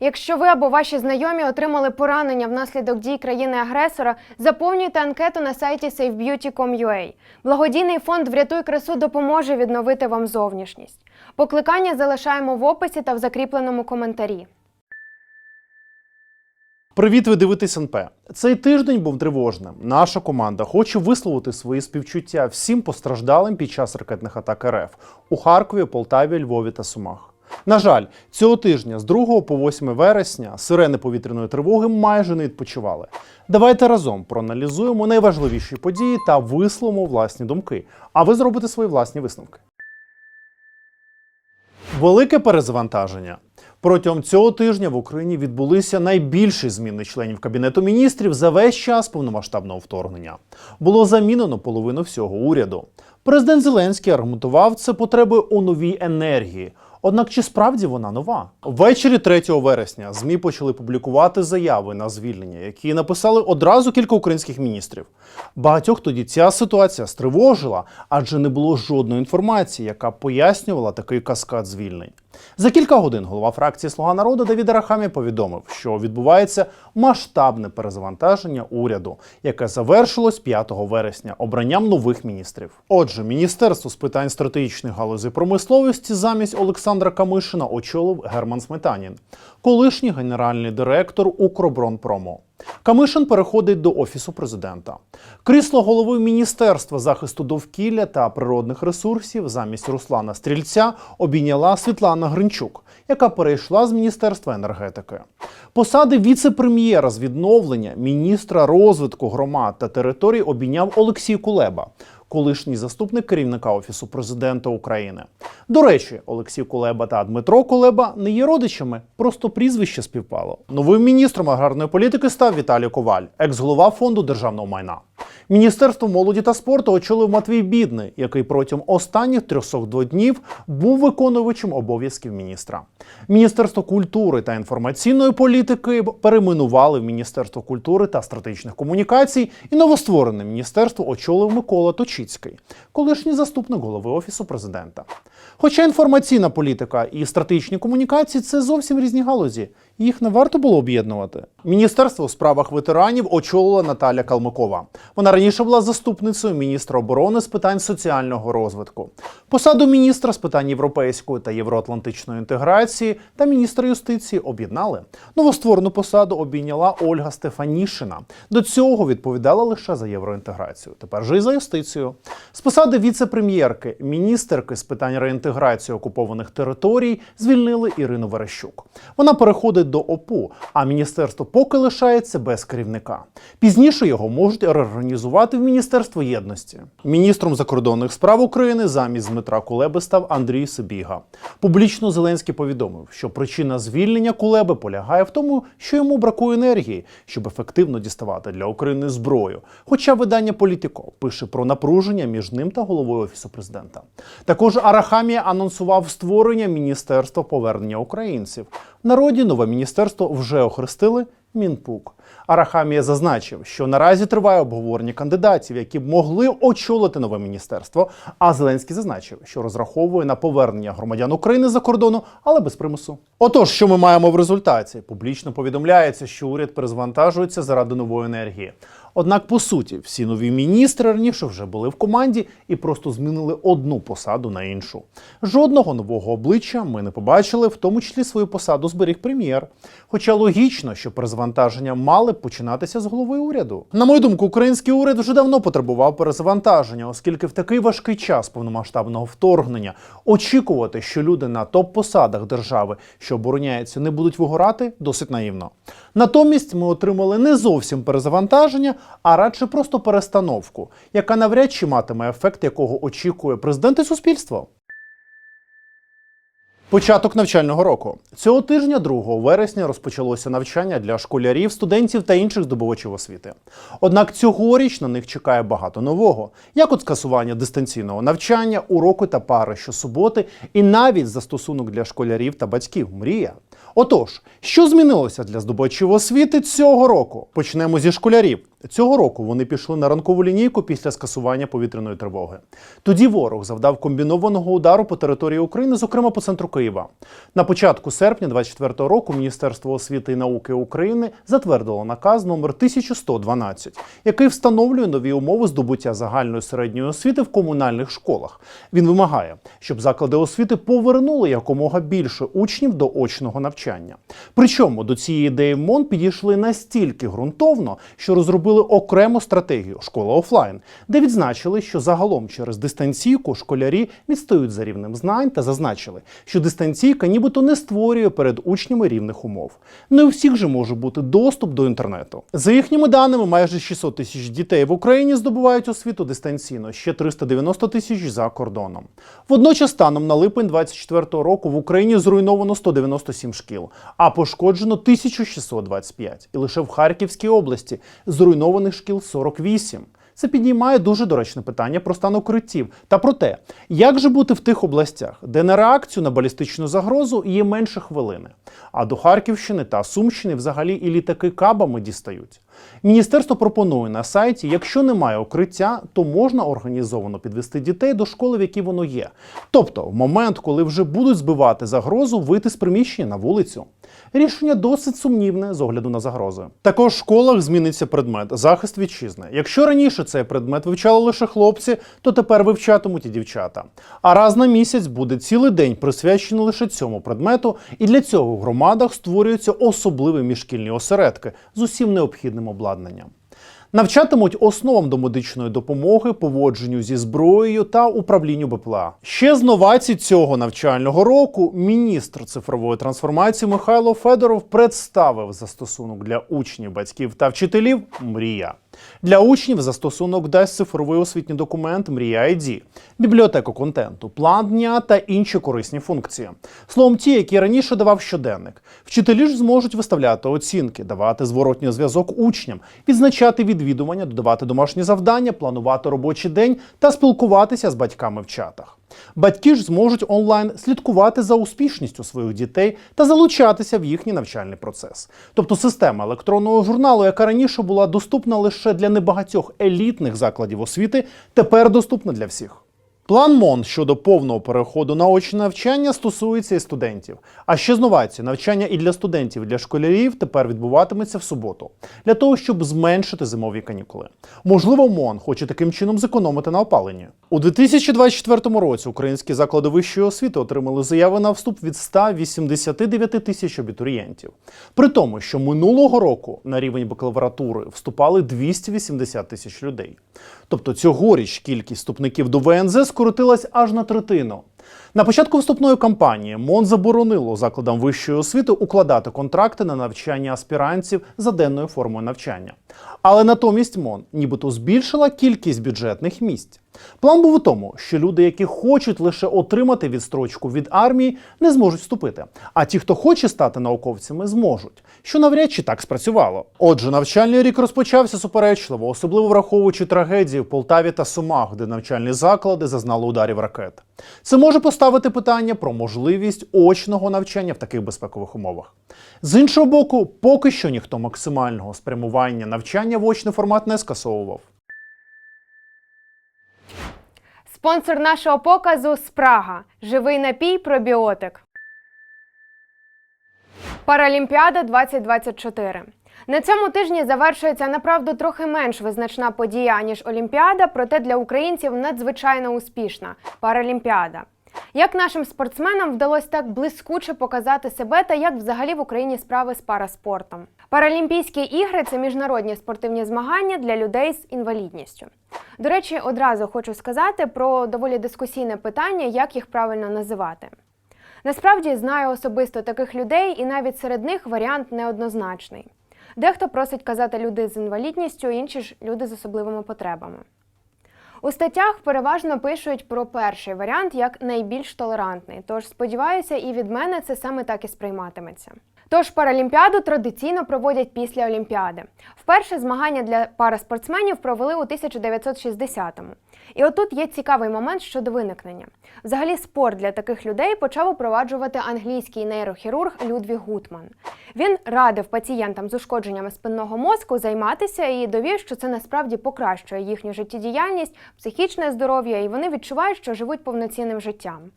Якщо ви або ваші знайомі отримали поранення внаслідок дій країни-агресора, заповнюйте анкету на сайті safebeauty.com.ua. Благодійний фонд Врятуй красу допоможе відновити вам зовнішність. Покликання залишаємо в описі та в закріпленому коментарі. Привіт, ви дивитесь НП. Цей тиждень був тривожним. Наша команда хоче висловити свої співчуття всім постраждалим під час ракетних атак РФ у Харкові, Полтаві, Львові та Сумах. На жаль, цього тижня з 2 по 8 вересня сирени повітряної тривоги майже не відпочивали. Давайте разом проаналізуємо найважливіші події та висловимо власні думки. А ви зробите свої власні висновки. Велике перезавантаження. Протягом цього тижня в Україні відбулися найбільші зміни членів кабінету міністрів за весь час повномасштабного вторгнення. Було замінено половину всього уряду. Президент Зеленський аргументував це потреби у новій енергії. Однак чи справді вона нова? Ввечері 3 вересня ЗМІ почали публікувати заяви на звільнення, які написали одразу кілька українських міністрів. Багатьох тоді ця ситуація стривожила, адже не було жодної інформації, яка пояснювала такий каскад звільнень. За кілька годин голова фракції Слуга народу Давід Арахамі повідомив, що відбувається масштабне перезавантаження уряду, яке завершилось 5 вересня обранням нових міністрів. Отже, міністерство з питань стратегічних галузей промисловості замість Олександра Камишина очолив Герман Сметанін, колишній генеральний директор Укроборонпрому. Камишин переходить до офісу президента. Крісло голови міністерства захисту довкілля та природних ресурсів замість Руслана Стрільця обійняла Світлана Гринчук, яка перейшла з міністерства енергетики. Посади віце-прем'єра з відновлення, міністра розвитку громад та територій обійняв Олексій Кулеба. Колишній заступник керівника офісу президента України. До речі, Олексій Кулеба та Дмитро Кулеба не є родичами, просто прізвище співпало. Новим міністром аграрної політики став Віталій Коваль, екс-голова фонду державного майна. Міністерство молоді та спорту очолив Матвій Бідний, який протягом останніх 302 днів був виконувачем обов'язків міністра. Міністерство культури та інформаційної політики перейменували в Міністерство культури та стратегічних комунікацій, і новостворене міністерство очолив Микола Точицький, колишній заступник голови офісу президента. Хоча інформаційна політика і стратегічні комунікації це зовсім різні галузі. Їх не варто було об'єднувати. Міністерство у справах ветеранів очолила Наталя Калмикова. Вона раніше була заступницею міністра оборони з питань соціального розвитку. Посаду міністра з питань європейської та євроатлантичної інтеграції та міністра юстиції об'єднали. Новостворену посаду обійняла Ольга Стефанішина. До цього відповідала лише за євроінтеграцію. Тепер же і за юстицію. З посади віце-прем'єрки, міністерки з питань реінтеграції окупованих територій звільнили Ірину Верещук. Вона переходить до ОПУ, а міністерство поки лишається без керівника. Пізніше його можуть реорганізувати в Міністерство єдності. Міністром закордонних справ України замість Дмитра Кулеби став Андрій Сибіга. Публічно Зеленський повідомив, що причина звільнення Кулеби полягає в тому, що йому бракує енергії, щоб ефективно діставати для України зброю. Хоча видання Політико пише про напруження між ним та головою офісу президента. Також Арахамія анонсував створення міністерства повернення українців. Народі нове міністерство вже охрестили Мінпук. Арахамія зазначив, що наразі триває обговорення кандидатів, які б могли очолити нове міністерство. А Зеленський зазначив, що розраховує на повернення громадян України за кордону, але без примусу. Отож, що ми маємо в результаті? Публічно повідомляється, що уряд перезвантажується заради нової енергії. Однак, по суті, всі нові міністри раніше вже були в команді і просто змінили одну посаду на іншу. Жодного нового обличчя ми не побачили, в тому числі свою посаду зберіг прем'єр. Хоча логічно, що перезавантаження мали б починатися з голови уряду. На мою думку, український уряд вже давно потребував перезавантаження, оскільки в такий важкий час повномасштабного вторгнення очікувати, що люди на топ-посадах держави, що обороняються, не будуть вигорати, досить наївно. Натомість ми отримали не зовсім перезавантаження, а радше просто перестановку, яка навряд чи матиме ефект, якого очікує президент і суспільство. Початок навчального року цього тижня, 2 вересня, розпочалося навчання для школярів, студентів та інших здобувачів освіти. Однак цьогоріч на них чекає багато нового, як от скасування дистанційного навчання, уроки та пари щосуботи, і навіть застосунок для школярів та батьків мрія. Отож, що змінилося для здобувачів освіти цього року? Почнемо зі школярів. Цього року вони пішли на ранкову лінійку після скасування повітряної тривоги. Тоді ворог завдав комбінованого удару по території України, зокрема по центру Києва. На початку серпня 2024 року Міністерство освіти і науки України затвердило наказ номер 1112, який встановлює нові умови здобуття загальної середньої освіти в комунальних школах. Він вимагає, щоб заклади освіти повернули якомога більше учнів до очного навчання. Причому до цієї ідеї МОН підійшли настільки ґрунтовно, що розробили окрему стратегію школа офлайн, де відзначили, що загалом через дистанційку школярі відстають за рівнем знань та зазначили, що дистанційка нібито не створює перед учнями рівних умов. Не у всіх же може бути доступ до інтернету. За їхніми даними, майже 600 тисяч дітей в Україні здобувають освіту дистанційно, ще 390 тисяч за кордоном. Водночас, станом на липень 2024 року в Україні зруйновано 197 шкіл, а пошкоджено 1625. І лише в Харківській області зруйнованих шкіл 48. Це піднімає дуже доречне питання про стан укриттів та про те, як же бути в тих областях, де на реакцію на балістичну загрозу є менше хвилини. А до Харківщини та Сумщини взагалі і літаки кабами дістають. Міністерство пропонує на сайті, якщо немає укриття, то можна організовано підвести дітей до школи, в якій воно є. Тобто, в момент, коли вже будуть збивати загрозу, вийти з приміщення на вулицю. Рішення досить сумнівне з огляду на загрози. Також в школах зміниться предмет захист вітчизни. Якщо раніше цей предмет вивчали лише хлопці, то тепер вивчатимуть і дівчата. А раз на місяць буде цілий день присвячений лише цьому предмету, і для цього в громадах створюються особливі міжшкільні осередки з усім необхідним обладнанням. Навчатимуть основам до медичної допомоги, поводженню зі зброєю та управлінню БПЛА. Ще з новацій цього навчального року міністр цифрової трансформації Михайло Федоров представив застосунок для учнів, батьків та вчителів Мрія. Для учнів застосунок дасть цифровий освітній документ Мрія ID, бібліотеку контенту, план дня та інші корисні функції. Словом, ті, які раніше давав щоденник. Вчителі ж зможуть виставляти оцінки, давати зворотній зв'язок учням, відзначати відвідування, додавати домашні завдання, планувати робочий день та спілкуватися з батьками в чатах. Батьки ж зможуть онлайн слідкувати за успішністю своїх дітей та залучатися в їхній навчальний процес. Тобто система електронного журналу, яка раніше була доступна лише для небагатьох елітних закладів освіти, тепер доступна для всіх. План МОН щодо повного переходу на очне навчання стосується і студентів. А ще з новацій, навчання і для студентів, і для школярів тепер відбуватиметься в суботу, для того, щоб зменшити зимові канікули. Можливо, МОН хоче таким чином зекономити на опаленні. У 2024 році українські заклади вищої освіти отримали заяви на вступ від 189 тисяч абітурієнтів. При тому, що минулого року на рівень бакалавратури вступали 280 тисяч людей. Тобто цьогоріч кількість вступників до ВНЗ скоротилась аж на третину. На початку вступної кампанії МОН заборонило закладам вищої освіти укладати контракти на навчання аспірантів за денною формою навчання. Але натомість МОН нібито збільшила кількість бюджетних місць. План був у тому, що люди, які хочуть лише отримати відстрочку від армії, не зможуть вступити. А ті, хто хоче стати науковцями, зможуть, що навряд чи так спрацювало. Отже, навчальний рік розпочався суперечливо, особливо враховуючи трагедії в Полтаві та Сумах, де навчальні заклади зазнали ударів ракет. Це може поставити питання про можливість очного навчання в таких безпекових умовах. З іншого боку, поки що ніхто максимального спрямування навчання в очний формат не скасовував. Спонсор нашого показу Спрага. Живий напій пробіотик. Паралімпіада 2024. На цьому тижні завершується направду трохи менш визначна подія, ніж Олімпіада, проте для українців надзвичайно успішна Паралімпіада. Як нашим спортсменам вдалося так блискуче показати себе та як взагалі в Україні справи з параспортом? Паралімпійські ігри це міжнародні спортивні змагання для людей з інвалідністю. До речі, одразу хочу сказати про доволі дискусійне питання, як їх правильно називати. Насправді знаю особисто таких людей, і навіть серед них варіант неоднозначний. Дехто просить казати люди з інвалідністю, інші ж люди з особливими потребами. У статтях переважно пишуть про перший варіант як найбільш толерантний, тож сподіваюся, і від мене це саме так і сприйматиметься. Тож Паралімпіаду традиційно проводять після Олімпіади. Вперше змагання для параспортсменів провели у 1960-му. І отут є цікавий момент щодо виникнення. Взагалі, спорт для таких людей почав упроваджувати англійський нейрохірург Людвіг Гутман. Він радив пацієнтам з ушкодженнями спинного мозку займатися і довів, що це насправді покращує їхню життєдіяльність, психічне здоров'я, і вони відчувають, що живуть повноцінним життям.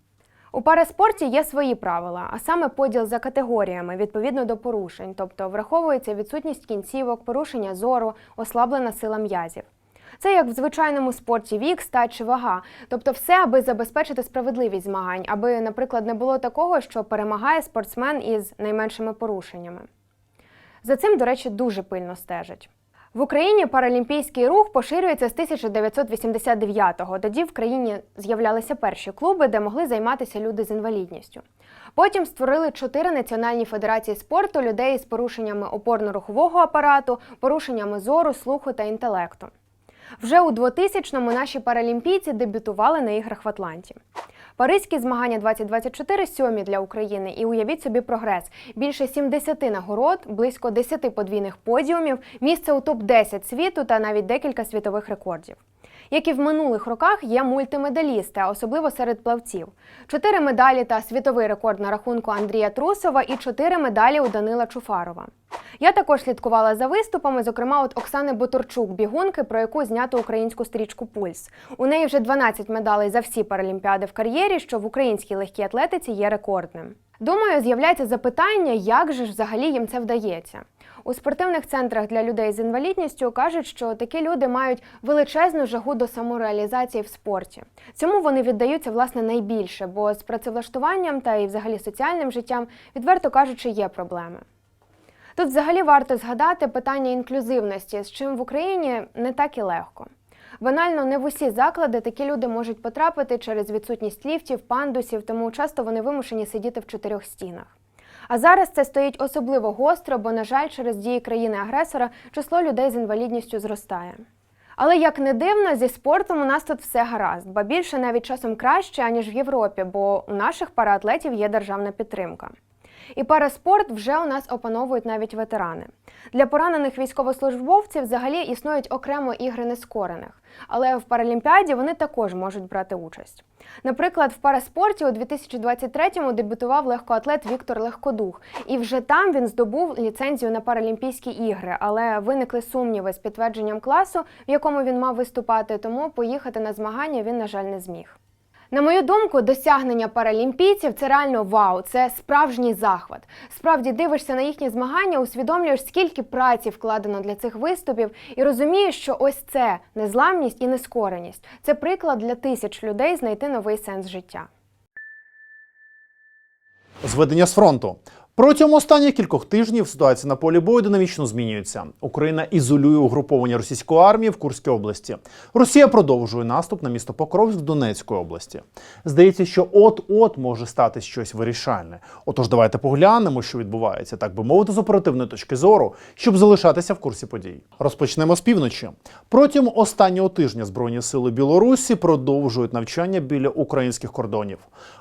У параспорті є свої правила, а саме поділ за категоріями відповідно до порушень, тобто враховується відсутність кінцівок, порушення зору, ослаблена сила м'язів. Це як в звичайному спорті вік, стать чи вага, тобто все, аби забезпечити справедливість змагань, аби, наприклад, не було такого, що перемагає спортсмен із найменшими порушеннями. За цим, до речі, дуже пильно стежать. В Україні паралімпійський рух поширюється з 1989-го. Тоді в країні з'являлися перші клуби, де могли займатися люди з інвалідністю. Потім створили чотири національні федерації спорту людей з порушеннями опорно-рухового апарату, порушеннями зору, слуху та інтелекту. Вже у 2000-му наші паралімпійці дебютували на іграх в Атланті. Паризькі змагання 2024 сьомі для України, і уявіть собі прогрес. Більше 70 нагород, близько 10 подвійних подіумів, місце у топ-10 світу та навіть декілька світових рекордів. Як і в минулих роках, є мультимедалісти, особливо серед плавців. Чотири медалі та світовий рекорд на рахунку Андрія Трусова і чотири медалі у Данила Чуфарова. Я також слідкувала за виступами, зокрема от Оксани Ботурчук, бігунки, про яку знято українську стрічку Пульс. У неї вже 12 медалей за всі паралімпіади в кар'єрі, що в українській легкій атлетиці є рекордним. Думаю, з'являється запитання, як же ж взагалі їм це вдається. У спортивних центрах для людей з інвалідністю кажуть, що такі люди мають величезну жагу до самореалізації в спорті. Цьому вони віддаються власне найбільше, бо з працевлаштуванням та і взагалі соціальним життям, відверто кажучи, є проблеми. Тут взагалі варто згадати питання інклюзивності, з чим в Україні не так і легко. Банально не в усі заклади такі люди можуть потрапити через відсутність ліфтів, пандусів, тому часто вони вимушені сидіти в чотирьох стінах. А зараз це стоїть особливо гостро, бо, на жаль, через дії країни-агресора число людей з інвалідністю зростає. Але як не дивно, зі спортом у нас тут все гаразд, ба більше навіть часом краще, аніж в Європі, бо у наших параатлетів є державна підтримка. І параспорт вже у нас опановують навіть ветерани. Для поранених військовослужбовців взагалі існують окремо ігри нескорених, але в Паралімпіаді вони також можуть брати участь. Наприклад, в параспорті у 2023-му дебютував легкоатлет Віктор Легкодух, і вже там він здобув ліцензію на Паралімпійські ігри, але виникли сумніви з підтвердженням класу, в якому він мав виступати, тому поїхати на змагання він, на жаль, не зміг. На мою думку, досягнення паралімпійців це реально вау, це справжній захват. Справді дивишся на їхні змагання, усвідомлюєш, скільки праці вкладено для цих виступів, і розумієш, що ось це незламність і нескореність. Це приклад для тисяч людей знайти новий сенс життя. Зведення з фронту. Протягом останніх кількох тижнів ситуація на полі бою динамічно змінюється. Україна ізолює угруповання російської армії в Курській області. Росія продовжує наступ на місто Покровськ Донецької області. Здається, що от-от може стати щось вирішальне. Отож, давайте поглянемо, що відбувається, так би мовити, з оперативної точки зору, щоб залишатися в курсі подій. Розпочнемо з півночі. Протягом останнього тижня збройні сили Білорусі продовжують навчання біля українських кордонів.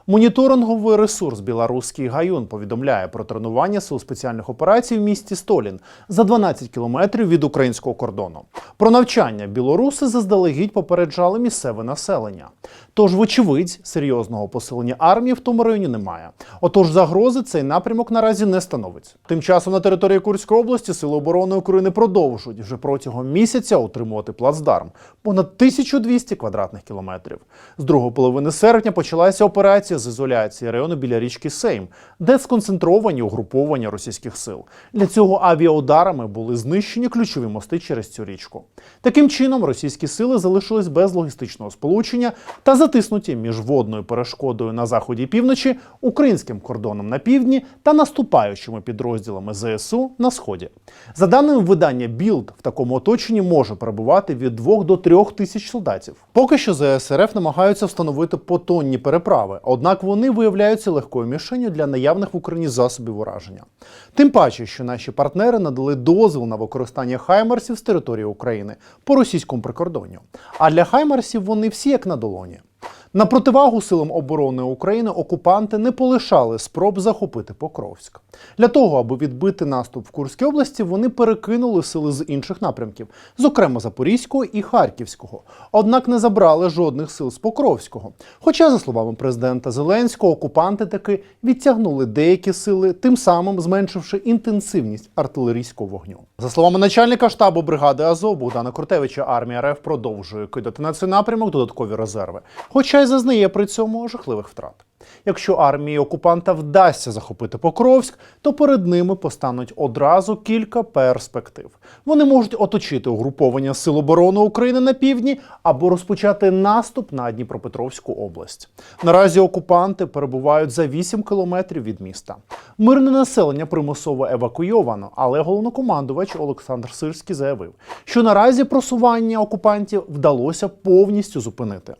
Моніторинговий ресурс Білоруський гаюн повідомляє про тренування сил спеціальних операцій в місті Столін за 12 кілометрів від українського кордону. Про навчання білоруси заздалегідь попереджали місцеве населення. Тож, вочевидь, серйозного посилення армії в тому районі немає. Отож, загрози цей напрямок наразі не становить. Тим часом на території Курської області Сили оборони України продовжують вже протягом місяця утримувати плацдарм понад 1200 квадратних кілометрів. З другої половини серпня почалася операція з ізоляції району біля річки Сейм, де сконцентровані угруповання російських сил. Для цього авіаударами були знищені ключові мости через цю річку. Таким чином, російські сили залишились без логістичного сполучення та затиснуті між водною перешкодою на заході і півночі, українським кордоном на півдні та наступаючими підрозділами ЗСУ на сході. За даними видання Білд, в такому оточенні може перебувати від 2 до 3 тисяч солдатів. Поки що ЗСРФ намагаються встановити потонні переправи, однак вони виявляються легкою мішенью для наявних в Україні засобів ураження. Тим паче, що наші партнери надали дозвіл на використання хаймерсів з території України по російському прикордонню. А для хаймерсів вони всі як на долоні. На противагу силам оборони України окупанти не полишали спроб захопити Покровськ. Для того, аби відбити наступ в Курській області, вони перекинули сили з інших напрямків, зокрема Запорізького і Харківського. Однак не забрали жодних сил з Покровського. Хоча, за словами президента Зеленського, окупанти таки відтягнули деякі сили, тим самим зменшивши інтенсивність артилерійського вогню. За словами начальника штабу бригади Азов Богдана Куртевича, армія РФ продовжує кидати на цей напрямок додаткові резерви, хоча зазнає при цьому жахливих втрат. Якщо армії окупанта вдасться захопити Покровськ, то перед ними постануть одразу кілька перспектив. Вони можуть оточити угруповання Сил оборони України на півдні або розпочати наступ на Дніпропетровську область. Наразі окупанти перебувають за 8 кілометрів від міста. Мирне населення примусово евакуйовано, але головнокомандувач Олександр Сирський заявив, що наразі просування окупантів вдалося повністю зупинити.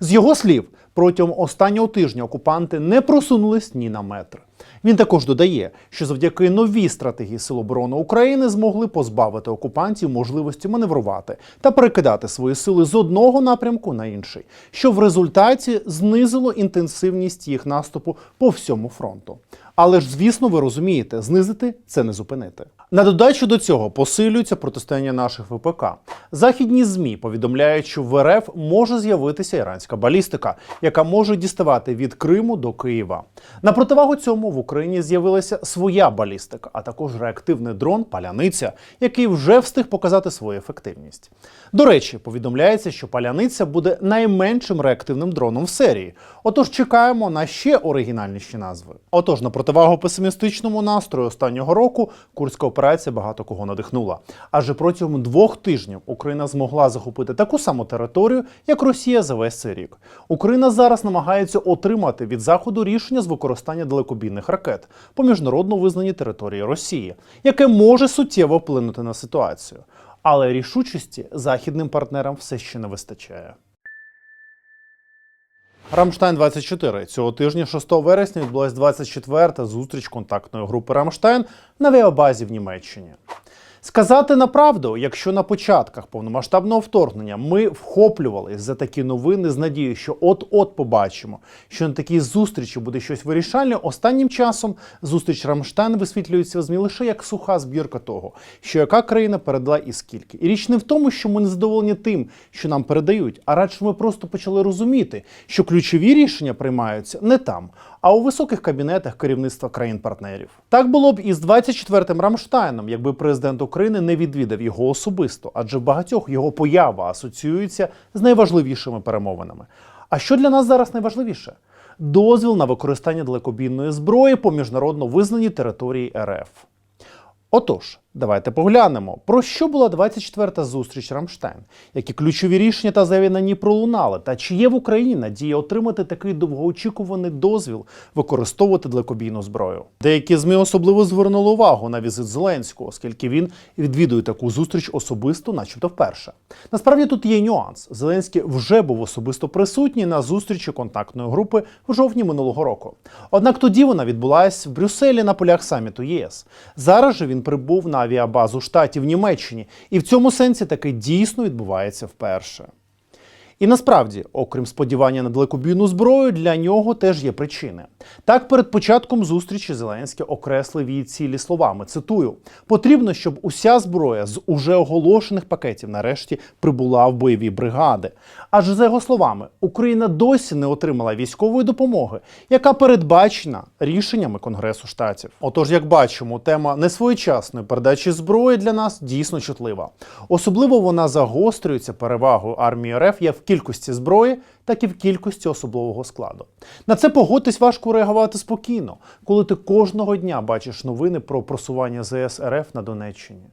З його слів, протягом останнього тижня окупанти не просунулись ні на метр. Він також додає, що завдяки новій стратегії Сил оборони України змогли позбавити окупантів можливості маневрувати та перекидати свої сили з одного напрямку на інший, що в результаті знизило інтенсивність їх наступу по всьому фронту. Але ж, звісно, ви розумієте, знизити це не зупинити. На додачу до цього посилюється протистояння наших ВПК. Західні змі повідомляють, що в РФ може з'явитися іранська балістика, яка може діставати від Криму до Києва. На противагу цьому в Україні з'явилася своя балістика, а також реактивний дрон Паляниця, який вже встиг показати свою ефективність. До речі, повідомляється, що Паляниця буде найменшим реактивним дроном в серії. Отож, чекаємо на ще оригінальніші назви. Отож, на противагу песимістичному настрою останнього року курська операція багато кого надихнула. Адже протягом двох тижнів Україна змогла захопити таку саму територію, як Росія за весь цей рік. Україна зараз намагається отримати від заходу рішення з використання далекобійних ракет по міжнародно визнаній території Росії, яке може суттєво вплинути на ситуацію. Але рішучості західним партнерам все ще не вистачає. Рамштайн 24 цього тижня, 6 вересня, відбулася 24-та зустріч контактної групи Рамштайн на авіабазі в Німеччині. Сказати на правду, якщо на початках повномасштабного вторгнення ми вхоплювались за такі новини з надією, що от-от побачимо, що на такій зустрічі буде щось вирішальне, останнім часом зустріч Рамштайн висвітлюється в ЗМІ лише як суха збірка того, що яка країна передала і скільки. І річ не в тому, що ми не задоволені тим, що нам передають, а радше ми просто почали розуміти, що ключові рішення приймаються не там, а у високих кабінетах керівництва країн-партнерів. Так було б і з 24-м Рамштайном, якби президент України не відвідав його особисто, адже в багатьох його поява асоціюється з найважливішими перемовинами. А що для нас зараз найважливіше? Дозвіл на використання далекобійної зброї по міжнародно визнаній території РФ. Отож, давайте поглянемо, про що була 24-та зустріч Рамштайн, які ключові рішення та заяви на ній пролунали, та чи є в Україні надія отримати такий довгоочікуваний дозвіл використовувати далекобійну зброю. Деякі змі особливо звернули увагу на візит Зеленського, оскільки він відвідує таку зустріч особисто, начебто вперше. Насправді тут є нюанс. Зеленський вже був особисто присутній на зустрічі контактної групи в жовтні минулого року. Однак тоді вона відбулася в Брюсселі на полях саміту ЄС. Зараз же він прибув на авіабазу штатів Німеччині, і в цьому сенсі таке дійсно відбувається вперше. І насправді, окрім сподівання на далекобійну зброю, для нього теж є причини. Так, перед початком зустрічі Зеленський окреслив її цілі словами. Цитую: потрібно, щоб уся зброя з уже оголошених пакетів нарешті прибула в бойові бригади. Адже за його словами, Україна досі не отримала військової допомоги, яка передбачена рішеннями Конгресу штатів. Отож, як бачимо, тема несвоєчасної передачі зброї для нас дійсно чутлива. Особливо вона загострюється перевагою армії РФ як в кількості зброї, так і в кількості особового складу. На це погодьтесь важко реагувати спокійно, коли ти кожного дня бачиш новини про просування ЗС РФ на Донеччині.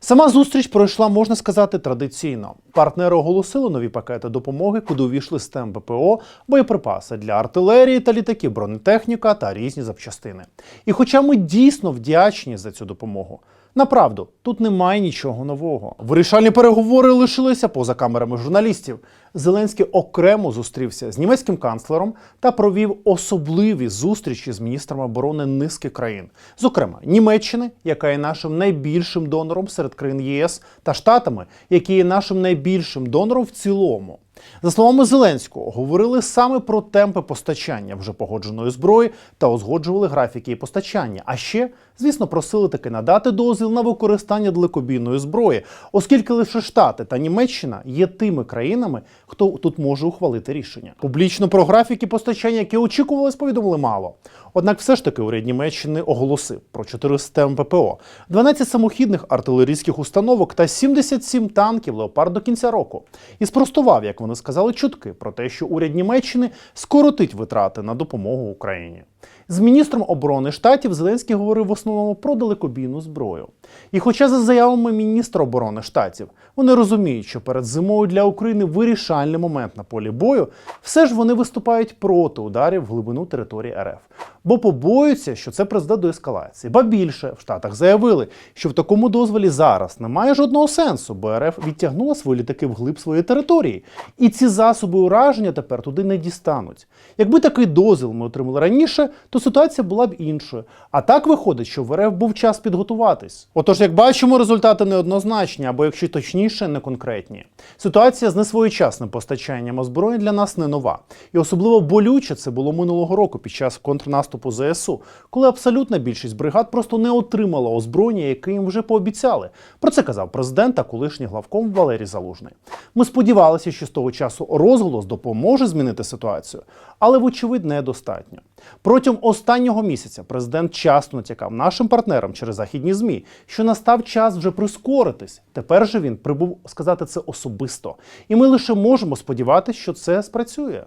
Сама зустріч пройшла, можна сказати, традиційно. Партнери оголосили нові пакети допомоги, куди увійшли систем ППО, боєприпаси для артилерії та літаків, бронетехніка та різні запчастини. І хоча ми дійсно вдячні за цю допомогу, направду тут немає нічого нового. Вирішальні переговори лишилися поза камерами журналістів. Зеленський окремо зустрівся з німецьким канцлером та провів особливі зустрічі з міністрами оборони низки країн, зокрема Німеччини, яка є нашим найбільшим донором серед країн ЄС, та Штатами, які є нашим найбільшим донором в цілому. За словами Зеленського, говорили саме про темпи постачання вже погодженої зброї та узгоджували графіки її постачання. А ще, звісно, просили таки надати дозвіл на використання далекобійної зброї, оскільки лише Штати та Німеччина є тими країнами, хто тут може ухвалити рішення. Публічно про графіки постачання, які очікувалось, повідомили мало. Однак, все ж таки, уряд Німеччини оголосив про 4 системи ППО, 12 самохідних артилерійських установок та 77 танків Леопард до кінця року. І спростував, як вони сказали, чутки про те, що уряд Німеччини скоротить витрати на допомогу Україні. З міністром оборони штатів Зеленський говорив в основному про далекобійну зброю. І хоча за заявами міністра оборони штатів вони розуміють, що перед зимою для України вирішальний момент на полі бою, все ж вони виступають проти ударів в глибину території РФ, бо побоюються, що це призведе до ескалації. Ба більше в Штатах заявили, що в такому дозволі зараз немає жодного сенсу, бо РФ відтягнула свої літаки вглиб своєї території, і ці засоби ураження тепер туди не дістануть. Якби такий дозвіл ми отримали раніше, то ситуація була б іншою. А так виходить, що в РФ був час підготуватись. Отож, як бачимо, результати неоднозначні, або якщо точніше, не конкретні. Ситуація з несвоєчасним постачанням озброєнь для нас не нова. І особливо болюче це було минулого року під час контрнаступу ЗСУ, коли абсолютна більшість бригад просто не отримала озброєння, яке їм вже пообіцяли. Про це казав президент та колишній главком Валерій Залужний. Ми сподівалися, що з того часу розголос допоможе змінити ситуацію, але вочевидь недостатньо. Протягом останнього місяця президент часто натякав нашим партнерам через західні змі, що настав час вже прискоритись. Тепер же він прибув сказати це особисто, і ми лише можемо сподіватися, що це спрацює.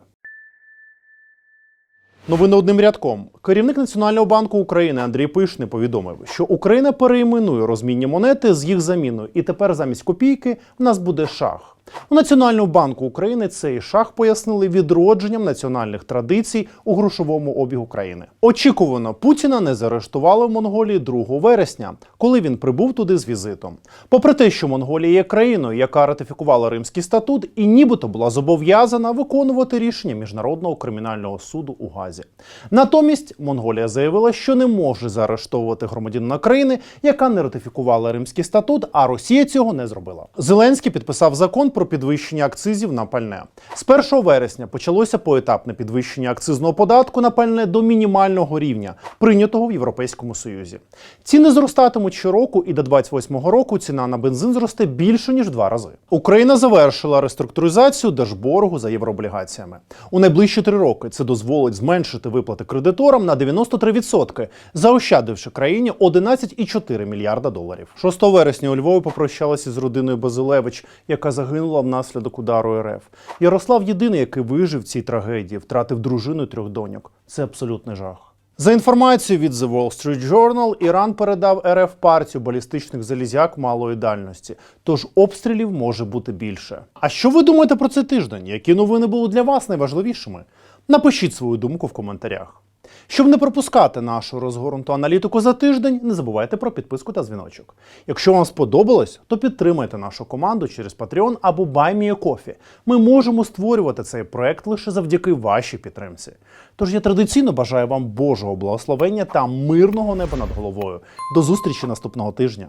Новини одним рядком. Керівник Національного банку України Андрій Пишний повідомив, що Україна переіменує розмінні монети з їх заміною, і тепер замість копійки в нас буде шах. У Національному банку України цей шах пояснили відродженням національних традицій у грошовому обігу країни. Очікувано, Путіна не заарештували в Монголії 2 вересня, коли він прибув туди з візитом. Попри те, що Монголія є країною, яка ратифікувала Римський статут і нібито була зобов'язана виконувати рішення міжнародного кримінального суду у Газі. Натомість Монголія заявила, що не може заарештовувати громадянина країни, яка не ратифікувала Римський статут, а Росія цього не зробила. Зеленський підписав закон про підвищення акцизів на пальне. З 1 вересня почалося поетапне підвищення акцизного податку на пальне до мінімального рівня, прийнятого в Європейському Союзі. Ціни зростатимуть щороку, і до 28-го року ціна на бензин зросте більше ніж два рази. Україна завершила реструктуризацію держборгу за єврооблігаціями. У найближчі три роки це дозволить зменшити виплати кредиторам на 93%, заощадивши країні 11,4 мільярда доларів. 6 вересня у Львові попрощалася з родиною Базилевич, яка загинула внаслідок удару РФ. Ярослав єдиний, який вижив в цій трагедії, втратив дружину трьох доньок. Це абсолютний жах. За інформацією від The Wall Street Journal, Іран передав РФ партію балістичних залізяк малої дальності, тож обстрілів може бути більше. А що ви думаєте про цей тиждень? Які новини були для вас найважливішими? Напишіть свою думку в коментарях. Щоб не пропускати нашу розгорнуту аналітику за тиждень, не забувайте про підписку та дзвіночок. Якщо вам сподобалось, то підтримайте нашу команду через Patreon або BuyMeACoffee. Ми можемо створювати цей проект лише завдяки вашій підтримці. Тож я традиційно бажаю вам Божого благословення та мирного неба над головою. До зустрічі наступного тижня.